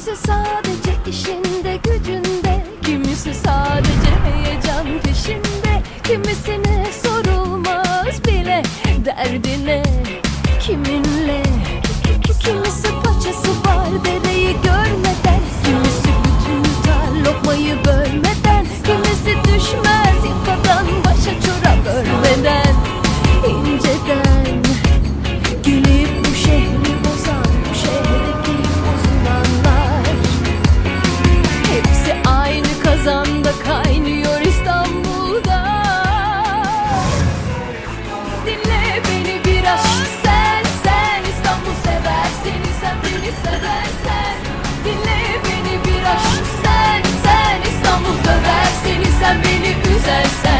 Kimisi sadece işinde gücünde. Kimisi sadece heyecan peşinde. Kimisine sorulmaz bile Derdine. Kiminle? Sen sen İstanbul döver sen beni üzersen.